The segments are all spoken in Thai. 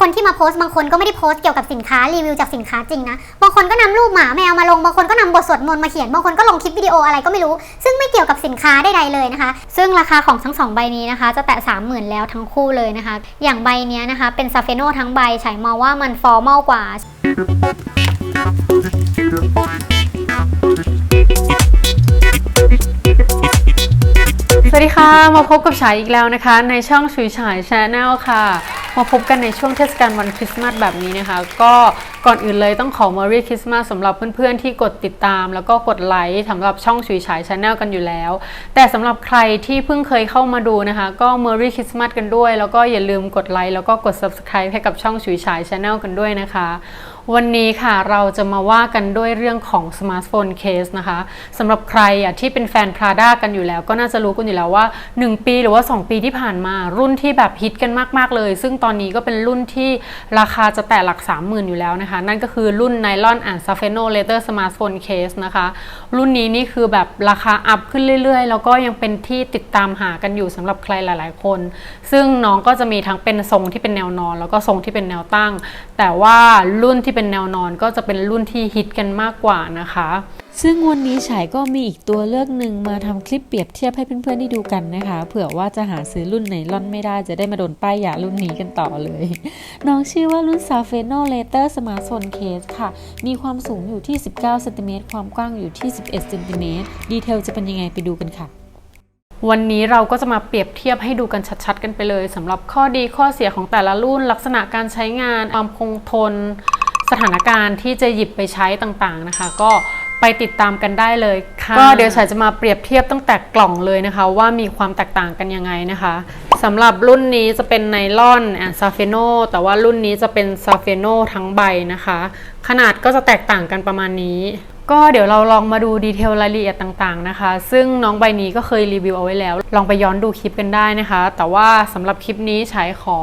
คนที่มาโพสต์บางคนก็ไม่ได้โพสต์เกี่ยวกับสินค้ารีวิวจากสินค้าจริงนะบางคนก็นำรูปหมาแมวมาลงบางคนก็นำบทสวดมนต์มาเขียนบางคนก็ลงคลิปวิดีโออะไรก็ไม่รู้ ซึ่งไม่เกี่ยวกับสินค้าใดๆเลยนะคะ ซึ่งราคาของทั้งสองใบนี้นะคะ จะแตะ 30,000 แล้วทั้งคู่เลยนะคะ อย่างใบนี้นะคะเป็นซาเฟโนทั้งใบฉายมองว่ามันฟอร์มอลกว่า วัสดีค่ะ มาพบกับฉายอีกแล้วนะคะ ในช่องฉุยฉายชาแนลค่ะ มาพบกันในช่วงเทศกาลวันคริสต์มาสแบบนี้นะคะ ก็ก่อนอื่นเลยต้องขอ Merry Christmas สำหรับเพื่อนๆที่กดติดตาม แล้วก็กดไลค์สำหรับช่องฉุยฉายชาแนลกันอยู่แล้ว แต่สำหรับใครที่เพิ่งเคยเข้ามาดูนะคะ ก็ Merry Christmas กันด้วย แล้วก็อย่าลืมกดไลค์แล้วก็กด Subscribe ให้กับช่องฉุยฉายชาแนลกันด้วยนะคะ วันนี้ค่ะเราจะมาว่ากันด้วยเรื่องของสมาร์ทโฟนเคสนะคะสำหรับใครอะที่เป็นแฟน Prada กันอยู่แล้ว ก็น่าจะรู้กันอยู่แล้วว่า 1 ปีหรือว่า 2 ปีที่ผ่านมา รุ่นที่แบบฮิตกันมาก ๆ เลย ซึ่งตอนนี้ก็เป็นรุ่นที่ราคาจะแตะหลัก 30,000 อยู่แล้วนะคะ นั่นก็คือรุ่น Nylon and Safeno Leather Smartphone Case นะคะ รุ่นนี้นี่คือแบบราคาอัพขึ้นเรื่อย ๆ แล้วก็ยังเป็นที่ติดตามหากันอยู่สำหรับใครหลาย ๆ คน ซึ่งน้องก็จะมีทั้งเป็นทรงที่เป็นแนวนอน แล้วก็ทรงที่เป็นแนวตั้ง แต่ว่ารุ่นที่เป็นแนวนอนก็จะเป็นรุ่นที่ฮิตกันมากกว่านะคะ ซึ่งวันนี้ฉายก็มีอีกตัวเลือกหนึ่งมาทำคลิปเปรียบเทียบให้เพื่อนๆได้ดูกันนะคะ เผื่อว่าจะหาซื้อรุ่นไหนร่อนไม่ได้จะได้มาโดนป้ายยารุ่นนี้กันต่อเลย น้องชื่อว่ารุ่น Safeno Later Smartphone Case ค่ะ มีความสูงอยู่ที่ 19เซนติเมตรความกว้างอยู่ที่ 11เซนติเมตรดีเทลจะเป็นยังไงไปดูกันค่ะวันนี้เราก็จะมาเปรียบเทียบให้ดูกันชัดๆ กันไปเลยสำหรับข้อดีข้อเสียของแต่ละรุ่น ลักษณะการใช้งานความคงทน สถานการณ์ที่จะหยิบไปใช้ต่างๆนะคะ ก็ไปติดตามกันได้เลยค่ะก็เดี๋ยวฉายจะมาเปรียบเทียบตั้งแต่กล่องเลยนะคะ ว่ามีความแตกต่างกันยังไงนะคะสำหรับรุ่นนี้จะเป็นไนลอนแอนซาเฟโนแต่ว่ารุ่นนี้จะเป็นซาเฟโนทั้งใบนะคะ ขนาดก็จะแตกต่างกันประมาณนี้ ก็เดี๋ยวเราลองมาดูดีเทลรายละเอียดต่างๆนะคะ ซึ่งน้องใบนี้ก็เคยรีวิวเอาไว้แล้ว ลองไปย้อนดูคลิปกันได้นะคะ แต่ว่าสำหรับคลิปนี้ฉายขอ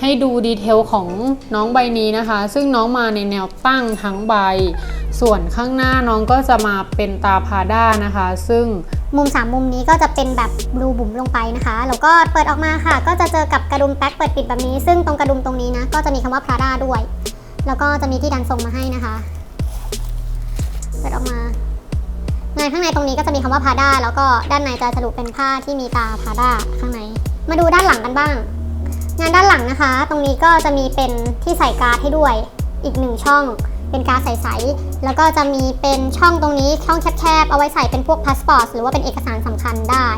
ให้ดูดีเทลของน้องใบนี้นะคะ ซึ่งน้องมาในแนวตั้งทั้งใบ ส่วนข้างหน้าน้องก็จะมาเป็นตาพาด้านะคะ ซึ่งมุม 3 มุมนี้ก็จะเป็นแบบรูบุ๋มลงไปนะคะ แล้วก็เปิดออกมาค่ะ ก็จะเจอกับกระดุมแป๊กเปิดปิดแบบนี้ ซึ่งตรงกระดุมตรงนี้นะ ก็จะมีคำว่า Prada ด้วย แล้วก็จะมีที่ดันทรงมาให้นะคะ เปิดออกมางานข้างในตรงนี้ก็จะมีคำว่า Prada แล้วก็ด้านในจะสรุปเป็นผ้าที่มีตา Prada ข้างใน มาดูด้านหลังกันบ้าง งานด้านหลังนะคะ ตรงนี้ก็จะมีเป็นที่ใส่การ์ดให้ด้วยอีกหนึ่งช่อง เป็นการ์ดใสๆแล้วก็จะมีเป็นช่องตรงนี้ช่องแคบๆเอาไว้ใส่เป็นพวกพาสปอร์ตหรือว่าเป็นเอกสารสำคัญได้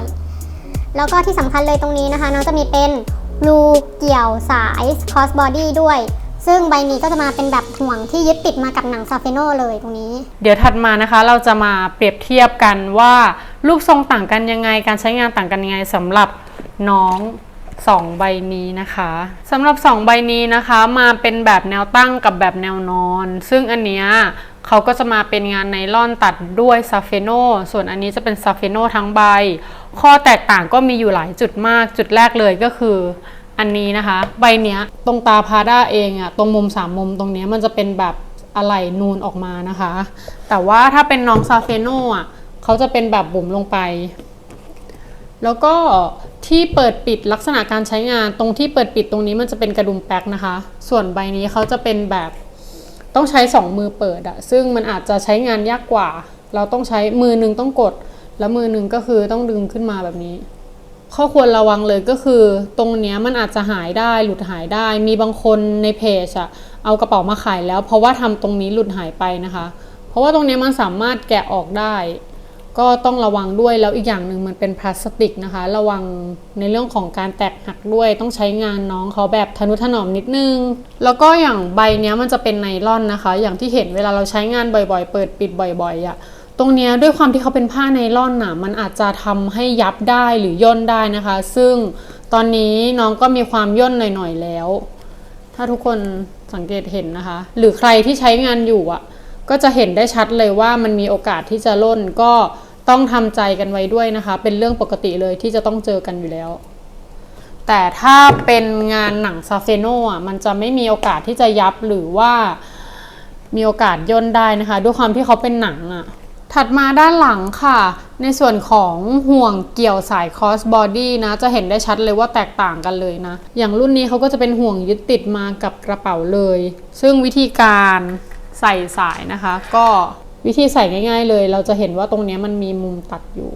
แล้วก็ที่สำคัญเลยตรงนี้นะคะ น้องจะมีเป็นรูเกี่ยวสาย cross body ด้วย ซึ่งใบนี้ก็จะมาเป็นแบบห่วงที่ยึดติดมากับหนังซาเฟโนเลยตรงนี้ เดี๋ยวถัดมานะคะ เราจะมาเปรียบเทียบกันว่ารูปทรงต่างกันยังไง การใช้งานต่างกันยังไงสำหรับน้อง 2 ใบนี้นะคะสำหรับ 2 ใบนี้นะคะมาเป็นแบบแนวตั้งกับแบบแนวนอน ซึ่งอันเนี้ยเขาก็จะมาเป็นงานไนล่อนตัดด้วยซาเฟโนส่วนอันนี้จะเป็นซาเฟโนทั้งใบ ข้อแตกต่างก็มีอยู่หลายจุดมาก จุดแรกเลยก็คืออันนี้นะคะ ใบเนี้ยตรงตาพาด้าเองอะตรงมุมสามมุมตรงเนี้ยมันจะเป็นแบบอะไหล่นูนออกมานะคะ แต่ว่าถ้าเป็นน้องซาเฟโนอะเขาจะเป็นแบบบุ๋มลงไป แล้วก็ที่เปิดปิดลักษณะการใช้งานตรงที่เปิดปิดตรงนี้มันจะเป็นกระดุมแป๊กนะคะ ส่วนใบนี้เขาจะเป็นแบบต้องใช้สองมือเปิดอะซึ่งมันอาจจะใช้งานยากกว่า เราต้องใช้มือหนึ่งต้องกด แล้วมือหนึ่งก็คือต้องดึงขึ้นมาแบบนี้ ข้อควรระวังเลยก็คือ ตรงเนี้ยมันอาจจะหายได้หลุดหายได้ มีบางคนในเพจอะเอากระเป๋ามาขายแล้ว เพราะว่าทำตรงนี้หลุดหายไปนะคะ เพราะว่าตรงนี้มันสามารถแกะออกได้ ก็ต้องระวังด้วยแล้วอีกอย่างหนึ่งมันเป็นพลาสติกนะคะ ระวังในเรื่องของการแตกหักด้วยต้องใช้งานน้องเขาแบบทนุถนอมนิดนึง แล้วก็อย่างใบเนี้ยมันจะเป็นไนล่อนนะคะ อย่างที่เห็นเวลาเราใช้งานบ่อยๆ เปิดปิดบ่อยๆอะ่ะตรงเนี้ยด้วยความที่เขาเป็นผ้าไนล่อนน่ะมันอาจจะทำให้ยับได้หรือย่นได้นะคะ ซึ่งตอนนี้น้องก็มีความย่นหน่อยๆแล้ว ถ้าทุกคนสังเกตเห็นนะคะ หรือใครที่ใช้งานอยู่อะก็จะเห็นได้ชัดเลยว่ามันมีโอกาสที่จะล่นก็ ต้องทำใจกันไว้ด้วยนะคะ เป็นเรื่องปกติเลยที่จะต้องเจอกันอยู่แล้ว แต่ถ้าเป็นงานหนังซาเฟโนอะมันจะไม่มีโอกาสที่จะยับหรือว่ามีโอกาสย่นได้นะคะ ด้วยความที่เขาเป็นหนังอะถัดมาด้านหลังค่ะ ในส่วนของห่วงเกี่ยวสาย cross body นะ จะเห็นได้ชัดเลยว่าแตกต่างกันเลยนะ อย่างรุ่นนี้เขาก็จะเป็นห่วงยึดติดมากับกระเป๋าเลย ซึ่งวิธีการใส่สายนะคะ ก็ วิธีใส่ง่าย ๆ เลย เราจะเห็นว่าตรงเนี้ยมันมีมุมตัดอยู่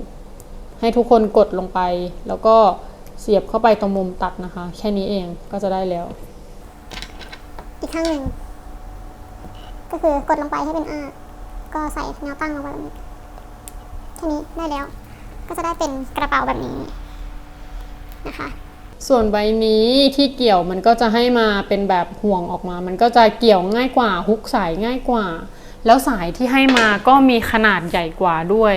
ให้ทุกคนกดลงไป แล้วก็เสียบเข้าไปตรงมุมตัดนะคะ แค่นี้เองก็จะได้แล้ว อีกข้างหนึ่งก็คือกดลงไปให้เป็นอาก็ใส่แนวตั้งลงไปแบบนี้แค่นี้ได้แล้ว ก็จะได้เป็นกระเป๋าแบบนี้นะคะ ส่วนใบนี้ที่เกี่ยวมันก็จะให้มาเป็นแบบห่วงออกมา มันก็จะเกี่ยวง่ายกว่าฮุกสายง่ายกว่า แล้วสายที่ให้มาก็มีขนาดใหญ่กว่าด้วย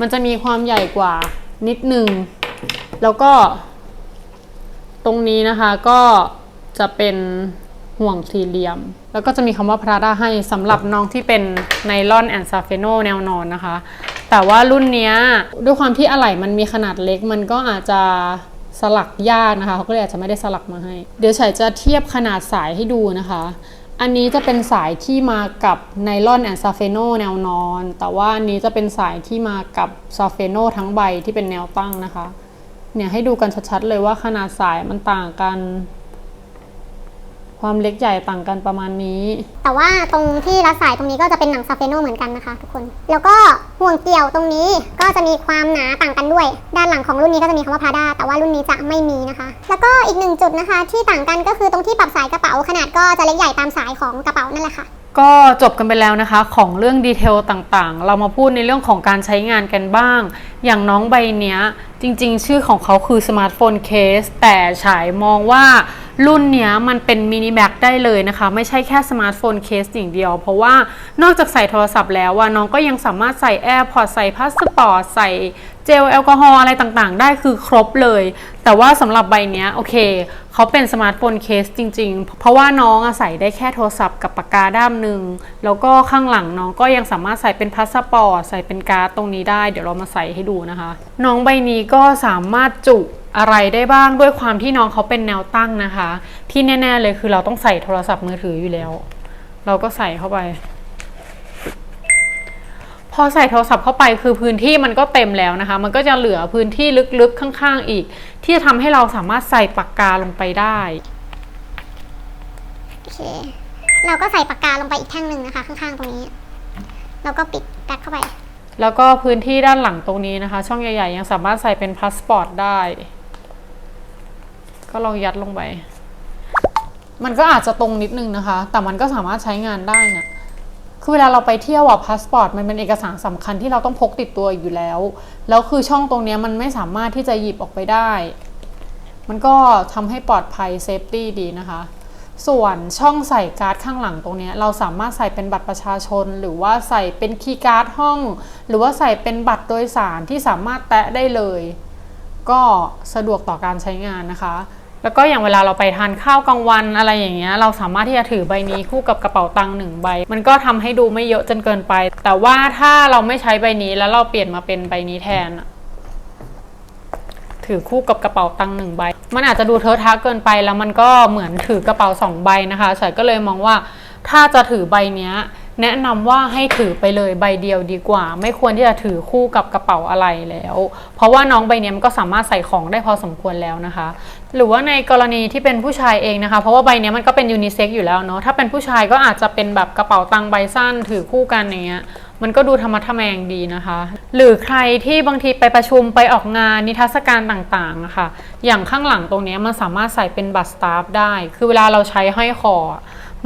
มันจะมีความใหญ่กว่านิดนึง แล้วก็ ตรงนี้นะคะก็จะเป็นห่วงสี่เหลี่ยม แล้วก็จะมีคำว่าพราดาให้สำหรับน้องที่เป็นไนลอนแอนซาเฟโนแนวนอนนะคะ แต่ว่ารุ่นนี้ด้วยความที่อะไหล่มันมีขนาดเล็กมันก็อาจจะสลักยากนะคะเขาก็เลยอาจจะไม่ได้สลักมาให้ เดี๋ยวฉายจะเทียบขนาดสายให้ดูนะคะ อันนี้จะเป็นสายที่มากับไนลอนแอนซาเฟโนแนวนอน แต่ว่าอันนี้จะเป็นสายที่มากับซาเฟโนทั้งใบที่เป็นแนวตั้งนะคะ เนี่ยให้ดูกันชัดๆเลยว่าขนาดสายมันต่างกัน ความเล็กใหญ่ต่างกันประมาณนี้ แต่ว่าตรงที่รัดสายตรงนี้ก็จะเป็นหนังซาเฟโนเหมือนกันนะคะทุกคน แล้วก็ห่วงเกี่ยวตรงนี้ก็จะมีความหนาต่างกันด้วย ด้านหลังของรุ่นนี้ก็จะมีคำว่าพาด้าแต่ว่ารุ่นนี้จะไม่มีนะคะ แล้วก็อีกหนึ่งจุดนะคะ ที่ต่างกันก็คือตรงที่ปรับสายกระเป๋าขนาดก็จะเล็กใหญ่ตามสายของกระเป๋านั่นแหละค่ะก็จบกันไปแล้วนะคะของเรื่องดีเทลต่างๆ เรามาพูดในเรื่องของการใช้งานกันบ้าง อย่างน้องใบเนี้ย จริงๆ ชื่อของเขาคือสมาร์ทโฟนเคสแต่ฉายมองว่า รุ่นเนี้ยมันเป็นมินิแบ็กได้เลยนะคะ ไม่ใช่แค่สมาร์ทโฟนเคสอย่างเดียว เพราะว่านอกจากใส่โทรศัพท์แล้วว่าน้องก็ยังสามารถใส่แอร์พอร์ตใส่พาสปอร์ตใส่เจลแอลกอฮอล์อะไรต่างๆ ได้คือครบเลย แต่ว่าสำหรับใบเนี้ยโอเค เขาเป็นสมาร์ทโฟนเคสจริง ๆ เพราะว่าน้องอะใส่ได้แค่โทรศัพท์กับปากกาด้ามหนึ่งแล้วก็ข้างหลังน้องก็ยังสามารถใส่เป็นพาสปอร์ตใส่เป็นการ์ดตรงนี้ได้ เดี๋ยวเรามาใส่ให้ดูนะคะ น้องใบนี้ก็สามารถจุ อะไรได้บ้างด้วยความที่น้องเขาเป็นแนวตั้งนะคะ ที่แน่ ๆ เลยคือเราต้องใส่โทรศัพท์มือถืออยู่แล้ว เราก็ใส่เข้าไป พอใส่โทรศัพท์เข้าไปคือพื้นที่มันก็เต็มแล้วนะคะ มันก็จะเหลือพื้นที่ลึกๆข้างๆอีก ที่จะทำให้เราสามารถใส่ปากกาลงไปได้โอเคเราก็ใส่ปากกาลงไปอีกแท่งหนึ่งนะคะ ข้างๆตรงนี้ แล้วก็ปิดแบ็คเข้าไปแล้วก็พื้นที่ด้านหลังตรงนี้นะคะ ช่องใหญ่ๆ ยังสามารถใส่เป็นพาสปอร์ตได้ ก็ลองยัดลงไป มันก็อาจจะตรงนิดนึงนะคะ แต่มันก็สามารถใช้งานได้นะคือเวลาเราไปเที่ยวอะพาสปอร์ตมันเป็นเอกสารสำคัญที่เราต้องพกติดตัวอยู่แล้ว แล้วคือช่องตรงนี้มันไม่สามารถที่จะหยิบออกไปได้ มันก็ทำให้ปลอดภัยเซฟตี้ดีนะคะ ส่วนช่องใส่การ์ดข้างหลังตรงนี้เราสามารถใส่เป็นบัตรประชาชน หรือว่าใส่เป็นคีย์การ์ดห้อง หรือว่าใส่เป็นบัตรโดยสารที่สามารถแตะได้เลย ก็สะดวกต่อการใช้งานนะคะ แล้วก็อย่างเวลาเราไปทานข้าวกลางวันอะไรอย่างเงี้ยเราสามารถที่จะถือใบนี้คู่กับกระเป๋าตังค์หนึ่งใบ มันก็ทำให้ดูไม่เยอะจนเกินไป แต่ว่าถ้าเราไม่ใช้ใบนี้แล้วเราเปลี่ยนมาเป็นใบนี้แทนถือคู่กับกระเป๋าตังค์หนึ่งใบ มันอาจจะดูเทอะทะเกินไปแล้วมันก็เหมือนถือกระเป๋าสองใบนะคะฉายก็เลยมองว่าถ้าจะถือใบเนี้ย แนะนำว่าให้ถือไปเลยใบเดียวดีกว่า ไม่ควรที่จะถือคู่กับกระเป๋าอะไรแล้ว เพราะว่าน้องใบนี้มันก็สามารถใส่ของได้พอสมควรแล้วนะคะ หรือว่าในกรณีที่เป็นผู้ชายเองนะคะ เพราะว่าใบเนี้ยมันก็เป็นยูนิเซ็กอยู่แล้วเนาะถ้าเป็นผู้ชายก็อาจจะเป็นแบบกระเป๋าตังค์ใบสั้นถือคู่กันอย่างเงี้ยมันก็ดูธรรมะทะแมงดีนะคะ หรือใครที่บางทีไปประชุมไปออกงานนิทรรศการต่างๆนะคะอย่างข้างหลังตรงเนี้ยมันสามารถใส่เป็นบัตรสตาฟได้ คือเวลาเราใช้ห้อยคอ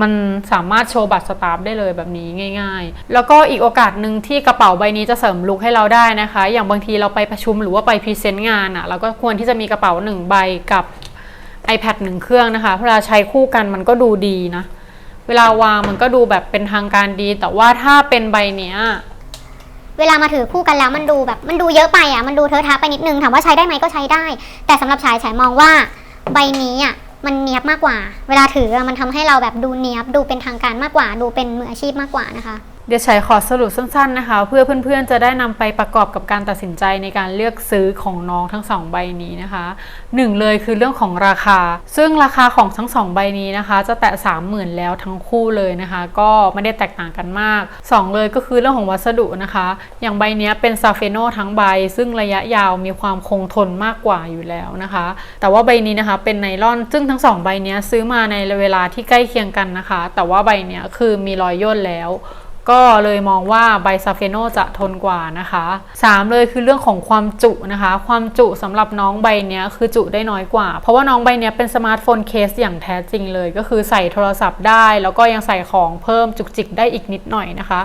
มันสามารถโชว์บัตรสตาฟได้เลยแบบนี้ง่าย ๆ แล้วก็อีกโอกาสหนึ่งที่กระเป๋าใบนี้จะเสริมลุคให้เราได้นะคะ อย่างบางทีเราไปประชุมหรือว่าไปพรีเซนต์งานอะ่ะเราก็ควรที่จะมีกระเป๋าหนึ่งใบกับ iPad หนึ่งเครื่องนะคะ เวลาใช้คู่กันมันก็ดูดีนะ เวลาวางมันก็ดูแบบเป็นทางการดี แต่ว่าถ้าเป็นใบเนี้ยเวลามาถือคู่กันแล้วมันดูแบบมันดูเยอะไปอะมันดูเทอะทะไปนิดนึงถามว่าใช้ได้ไหมก็ใช้ได้ แต่สำหรับชายฉายมองว่าใบนี้อะ มันเนียบมากกว่า เวลาถือมันทำให้เราแบบดูเนียบดูเป็นทางการมากกว่า ดูเป็นมืออาชีพมากกว่านะคะ เดี๋ยวฉายขอสรุปสั้นๆนะคะ เพื่อเพื่อนๆจะได้นำไปประกอบกับการตัดสินใจในการเลือกซื้อของน้องทั้งสองใบนี้นะคะหนึ่งเลยคือเรื่องของราคา ซึ่งราคาของทั้งสองใบนี้นะคะ จะแตะ30,000แล้วทั้งคู่เลยนะคะ ก็ไม่ได้แตกต่างกันมากสองเลยก็คือเรื่องของวัสดุนะคะ อย่างใบนี้เป็นซาเฟโนทั้งใบ ซึ่งระยะยาวมีความคงทนมากกว่าอยู่แล้วนะคะ แต่ว่าใบนี้นะคะเป็นไนลอน ซึ่งทั้งสองใบนี้ซื้อมาในเวลาที่ใกล้เคียงกันนะคะ แต่ว่าใบนี้คือมีรอยย่นแล้ว ก็เลยมองว่าใบซาเฟโนจะทนกว่านะคะ 3 เลยคือเรื่องของความจุนะคะ ความจุสำหรับน้องใบเนี้ยคือจุได้น้อยกว่า เพราะว่าน้องใบเนี้ยเป็นสมาร์ทโฟนเคสอย่างแท้จริงเลย ก็คือใส่โทรศัพท์ได้ แล้วก็ยังใส่ของเพิ่มจุกจิกได้อีกนิดหน่อยนะคะ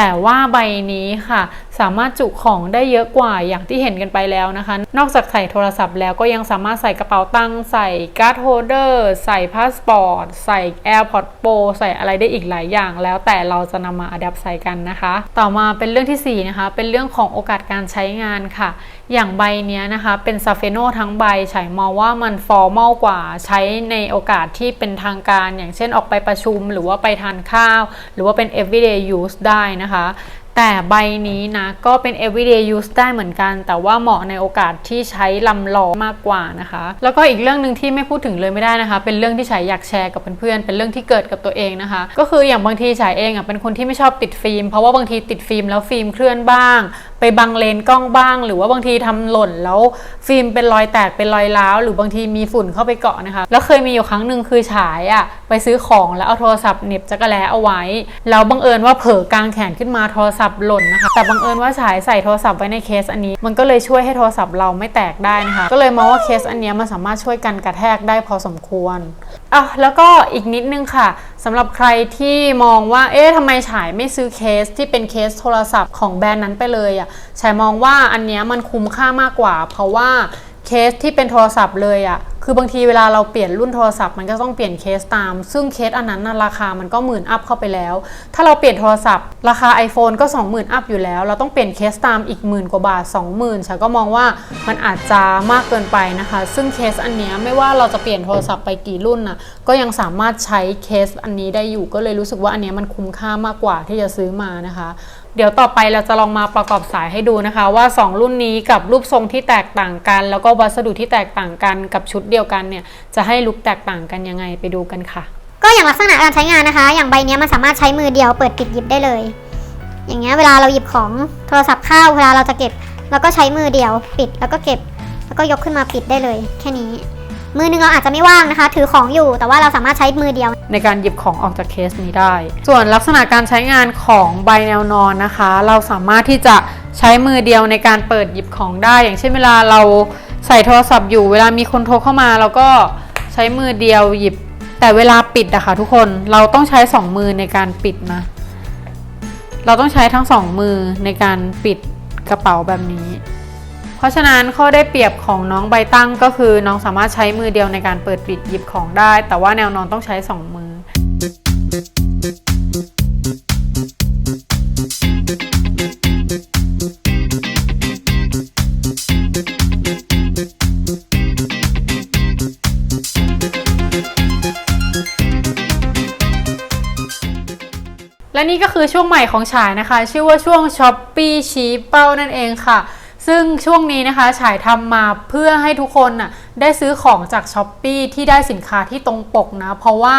แต่ว่าใบนี้ค่ะ สามารถจุของได้เยอะกว่าอย่างที่เห็นกันไปแล้วนะคะ นอกจากใส่โทรศัพท์แล้วก็ยังสามารถใส่กระเป๋าตังค์ใส่การ์ดโฮเดอร์ใส่พาสปอร์ตใส่ AirPods Pro ใส่อะไรได้อีกหลายอย่าง แล้วแต่เราจะนำมาอัดแอปใส่กันนะคะ ต่อมาเป็นเรื่องที่สี่นะคะ เป็นเรื่องของโอกาสการใช้งานค่ะ อย่างใบเนี้ยนะคะ เป็นซาเฟโนทั้งใบฉายมองว่ามันฟอร์มอลกว่าใช้ในโอกาสที่เป็นทางการ อย่างเช่นออกไปประชุมหรือว่าไปทานข้าว หรือว่าเป็น everyday use ได้นะคะ แต่ใบนี้นะ ก็เป็น everyday use ได้เหมือนกัน แต่ว่าเหมาะในโอกาสที่ใช้ลำลองมากกว่านะคะ แล้วก็อีกเรื่องหนึ่งที่ไม่พูดถึงเลยไม่ได้นะคะ เป็นเรื่องที่ฉายอยากแชร์กับเพื่อนๆเป็นเรื่องที่เกิดกับตัวเองนะคะ ก็คืออย่างบางทีฉายเองอะเป็นคนที่ไม่ชอบติดฟิล์มเพราะว่าบางทีติดฟิล์มแล้วฟิล์มเคลื่อนบ้าง ไปบังเลนกล้องบ้าง หรือว่าบางทีทำหล่นแล้วฟิล์มเป็นรอยแตกเป็นรอยร้าว หรือบางทีมีฝุ่นเข้าไปเกาะนะคะ แล้วเคยมีอยู่ครั้งหนึ่งคือฉายอะไปซื้อของแล้วเอาโทรศัพท์เน็บจักรแล้เอาไว้ แล้วบังเอิญว่าเผลอกางแขนขึ้นมาโทรศัพท์หล่นนะคะ แต่บังเอิญว่าฉายใส่โทรศัพท์ไว้ในเคสอันนี้ มันก็เลยช่วยให้โทรศัพท์เราไม่แตกได้นะคะ ก็เลยมองว่าเคสอันนี้มันสามารถช่วยกันกระแทกได้พอสมควร อะแล้วก็อีกนิดนึงค่ะสำหรับใครที่มองว่า เอ๊ะทำไมฉายไม่ซื้อเคสที่เป็นเคสโทรศัพท์ของแบรนด์นั้นไปเลยอะฉายมองว่าอันเนี้ยมันคุ้มค่ามากกว่า เพราะว่าเคสที่เป็นโทรศัพท์เลยอะคือบางทีเวลาเราเปลี่ยนรุ่นโทรศัพท์มันก็ต้องเปลี่ยนเคสตาม ซึ่งเคสอันนั้นนะราคามันก็หมื่นอัพเข้าไปแล้ว ถ้าเราเปลี่ยนโทรศัพท์ ราคา iPhone ก็ 20,000 อัพอยู่แล้ว เราต้องเปลี่ยนเคสตามอีกหมื่นกว่าบาท 20,000ฉันก็มองว่ามันอาจจะมากเกินไปนะคะ ซึ่งเคสอันนี้ไม่ว่าเราจะเปลี่ยนโทรศัพท์ไปกี่รุ่นน่ะก็ยังสามารถใช้เคสอันนี้ได้อยู่ ก็เลยรู้สึกว่าอันนี้มันคุ้มค่ามากกว่าที่จะซื้อมานะคะเดี๋ยวต่อไปเราจะลองมาประกอบสายให้ดูนะคะ ว่า 2 รุ่นนี้กับรูปทรงที่แตกต่างกัน แล้วก็วัสดุที่แตกต่างกันกับชุดเดียวกันเนี่ยจะให้ลุคแตกต่างกันยังไงไปดูกันค่ะ ก็อย่างลักษณะการใช้งานนะคะ อย่างใบเนี้ยมันสามารถใช้มือเดียวเปิดปิดหยิบได้เลย อย่างเงี้ยเวลาเราหยิบของโทรศัพท์เข้าเวลาเราจะเก็บเราก็ใช้มือเดียวปิดแล้วก็เก็บ แล้วก็ยกขึ้นมาปิดได้เลย แค่นี้ มือหนึงเราอาจจะไม่ว่างนะคะ ถือของอยู่แต่ว่าเราสามารถใช้มือเดียว ในการหยิบของออกจากเคสนี้ได้ ส่วนลักษณะการใช้งานของใบแนวนอนนะคะ เราสามารถที่จะใช้มือเดียวในการเปิดหยิบของได้ อย่างเช่นเวลาเรา ใส่โทรศัพท์อยู่เวลามีคนโทรเข้ามาเราก็ใช้มือเดียวหยิบ แต่เวลาปิดอะค่ะทุกคนเราต้องใช้สองมือในการปิดนะ เราต้องใช้ทั้งสองมือในการปิดกระเป๋าแบบนี้ เพราะฉะนั้นข้อได้เปรียบของน้องใบตั้งก็คือน้องสามารถใช้มือเดียวในการเปิดปิดหยิบของได้ แต่ว่าแนวนอนต้องใช้สองมือ และนี่ก็คือช่วงใหม่ของฉายนะคะ ชื่อว่าช่วง s h o p ปี้ชี้เป้านั่นเองค่ะ ซึ่งช่วงนี้นะคะฉายทำมาเพื่อให้ทุกคนน่ะได้ซื้อของจาก s h o p ปีที่ได้สินค้าที่ตรงปกนะ เพราะว่า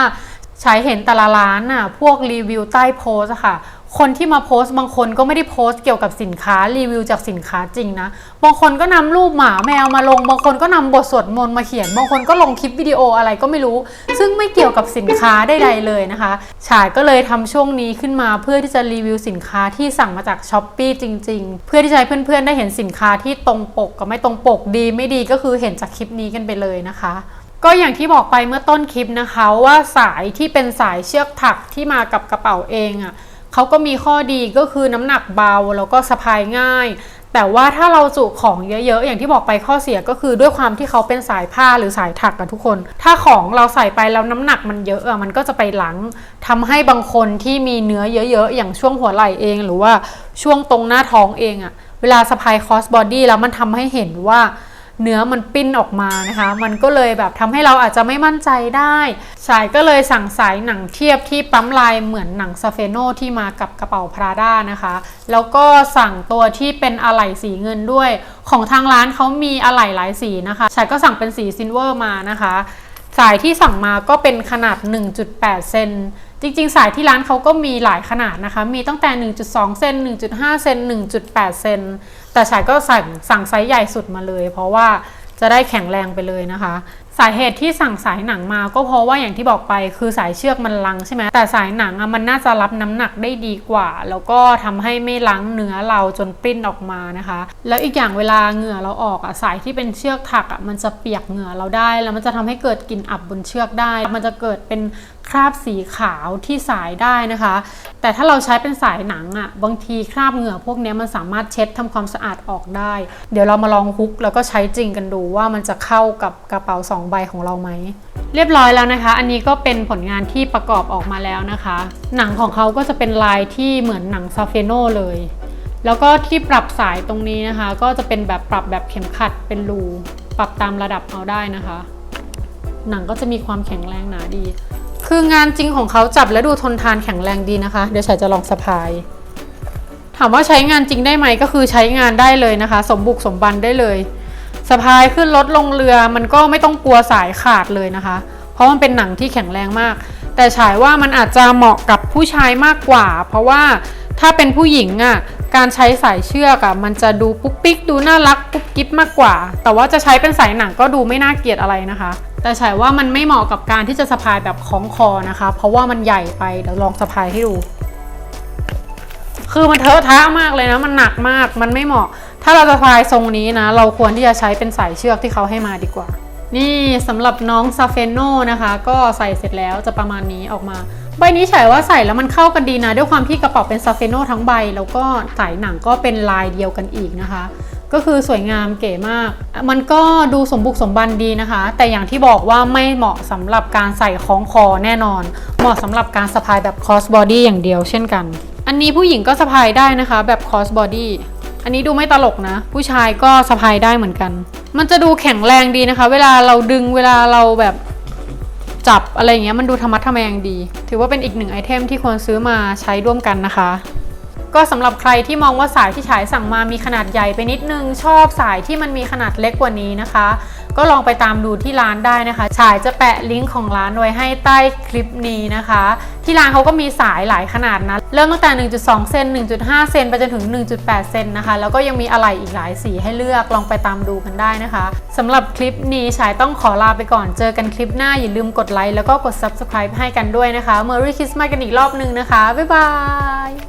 ฉายเห็นแต่ละร้านน่ะพวกรีวิวใต้โพสค่ะ คนที่มาโพสต์บางคนก็ไม่ได้โพสต์เกี่ยวกับสินค้ารีวิวจากสินค้าจริงนะ บางคนก็นำรูปหมาแมวมาลง บางคนก็นำบทสวดมนต์มาเขียน บางคนก็ลงคลิปวิดีโออะไรก็ไม่รู้ ซึ่งไม่เกี่ยวกับสินค้าใดๆเลยนะคะ ฉายก็เลยทำช่วงนี้ขึ้นมาเพื่อที่จะรีวิวสินค้าที่สั่งมาจากช้อปปีจริง ๆ เพื่อที่จะให้เพื่อนๆได้เห็นสินค้าที่ตรงปกกับไม่ตรงปกดี ไม่ดีก็คือเห็นจากคลิปนี้กันไปเลยนะคะก็อย่างที่บอกไปเมื่อต้นคลิปนะคะว่าสายที่เป็นสายเชือกถักที่มากับกระเป๋าเองอะ่ะ เขาก็มีข้อดีก็คือน้ำหนักเบาแล้วก็สะพายง่าย แต่ว่าถ้าเราจุของเยอะๆ อย่างที่บอกไปข้อเสียก็คือด้วยความที่เขาเป็นสายผ้าหรือสายถักอะทุกคน ถ้าของเราใส่ไปแล้วน้ำหนักมันเยอะอะมันก็จะไปหลังทำให้บางคนที่มีเนื้อเยอะๆ อย่างช่วงหัวไหล่เอง หรือว่าช่วงตรงหน้าท้องเองอะเวลาสะพายคอสบอดี้แล้วมันทำให้เห็นว่า เนื้อมันปิ้นออกมานะคะ มันก็เลยแบบทำให้เราอาจจะไม่มั่นใจได้สายก็เลยสั่งสายหนังเทียบที่ปั๊มลายเหมือนหนังซาเฟโนที่มากับกระเป๋าพราด้านะคะ แล้วก็สั่งตัวที่เป็นอะไหล่สีเงินด้วย ของทางร้านเขามีอะไหล่หลายสีนะคะสายก็สั่งเป็นสีซิลเวอร์มานะคะ สายที่สั่งมาก็เป็นขนาด 1.8 เซน จริงๆ สายที่ร้านเขาก็มีหลายขนาดนะคะ มีตั้งแต่ 1.2 เซน1.5 เซน1.8 เซน แต่สายก็สั่งสั่งไซส์ใหญ่สุดมาเลย เพราะว่าจะได้แข็งแรงไปเลยนะคะ สาเหตุที่สั่งสายหนังมาก็เพราะว่าอย่างที่บอกไปคือสายเชือกมันลังใช่ไหมแต่สายหนังอะมันน่าจะรับน้ำหนักได้ดีกว่า แล้วก็ทำให้ไม่ลังเนื้อเราจนปริ้นออกมานะคะ แล้วอีกอย่างเวลาเหงื่อเราออกอะสายที่เป็นเชือกถักอะมันจะเปียกเหงื่อเราได้ แล้วมันจะทำให้เกิดกลิ่นอับบนเชือกได้ มันจะเกิดเป็น คราบสีขาวที่สายได้นะคะ แต่ถ้าเราใช้เป็นสายหนังอะบางทีคราบเหงื่อพวกนี้มันสามารถเช็ดทำความสะอาดออกได้ เดี๋ยวเรามาลองฮุกแล้วก็ใช้จริงกันดูว่ามันจะเข้ากับกระเป๋าสองใบของเราไหมเรียบร้อยแล้วนะคะ อันนี้ก็เป็นผลงานที่ประกอบออกมาแล้วนะคะ หนังของเขาก็จะเป็นลายที่เหมือนหนังซาเฟโนเลย แล้วก็ที่ปรับสายตรงนี้นะคะ ก็จะเป็นแบบปรับแบบเข็มขัดเป็นรูปรับตามระดับเอาได้นะคะ หนังก็จะมีความแข็งแรงหนาดี คืองานจริงของเขาจับและดูทนทานแข็งแรงดีนะคะ เดี๋ยวฉันจะลองสะพาย ถามว่าใช้งานจริงได้ไหมก็คือใช้งานได้เลยนะคะ สมบุกสมบันได้เลยสะพายขึ้นรถลงเรือมันก็ไม่ต้องกลัวสายขาดเลยนะคะ เพราะมันเป็นหนังที่แข็งแรงมาก แต่ฉายว่ามันอาจจะเหมาะกับผู้ชายมากกว่า เพราะว่าถ้าเป็นผู้หญิงอะการใช้สายเชือกอะมันจะดูปุ๊กปิ๊กดูน่ารักปุ๊บกิ๊บมากกว่า แต่ว่าจะใช้เป็นสายหนังก็ดูไม่น่าเกลียดอะไรนะคะ แต่ฉายว่ามันไม่เหมาะกับการที่จะสะพายแบบคล้องคอนะคะ เพราะว่ามันใหญ่ไปเดี๋ยวลองสะพายให้ดู คือมันเทอะทะมากเลยนะ มันหนักมากมันไม่เหมาะ ถ้าเราจะพายทรงนี้นะ เราควรที่จะใช้เป็นสายเชือกที่เขาให้มาดีกว่า นี่สำหรับน้องซาเฟโนนะคะ ก็ใส่เสร็จแล้วจะประมาณนี้ออกมา ใบนี้ฉายว่าใส่แล้วมันเข้ากันดีนะ ด้วยความที่กระเป๋าเป็นซาเฟโนทั้งใบ แล้วก็สายหนังก็เป็นลายเดียวกันอีกนะคะ ก็คือสวยงามเก๋มาก มันก็ดูสมบุกสมบันดีนะคะ แต่อย่างที่บอกว่าไม่เหมาะสำหรับการใส่คล้องคอแน่นอน เหมาะสำหรับการสะพายแบบ cross body อย่างเดียวเช่นกัน อันนี้ผู้หญิงก็สะพายได้นะคะแบบ cross body อันนี้ดูไม่ตลกนะ ผู้ชายก็สะพายได้เหมือนกัน มันจะดูแข็งแรงดีนะคะ เวลาเราดึงเวลาเราแบบจับอะไรเงี้ยมันดูธรรมะทะแมงดี ถือว่าเป็นอีกหนึ่งไอเทมที่ควรซื้อมาใช้ร่วมกันนะคะ ก็สำหรับใครที่มองว่าสายที่ฉายสั่งมามีขนาดใหญ่ไปนิดนึง ชอบสายที่มันมีขนาดเล็กกว่านี้นะคะ ก็ลองไปตามดูที่ร้านได้นะคะ ฉายจะแปะลิงก์ของร้านไว้ให้ใต้คลิปนี้นะคะ ที่ร้านเขาก็มีสายหลายขนาดนะ เริ่มตั้งแต่ 1.2 เซน 1.5 เซนไปจนถึง 1.8 เซนนะคะ แล้วก็ยังมีอะไหล่อีกหลายสีให้เลือกลองไปตามดูกันได้นะคะสำหรับคลิปนี้ฉายต้องขอลาไปก่อนเจอกันคลิปหน้าอย่าลืมกดไลค์แล้วก็กด subscribe ให้กันด้วยนะคะ Merry Christmas กันอีกรอบนึงนะคะบ๊ายบาย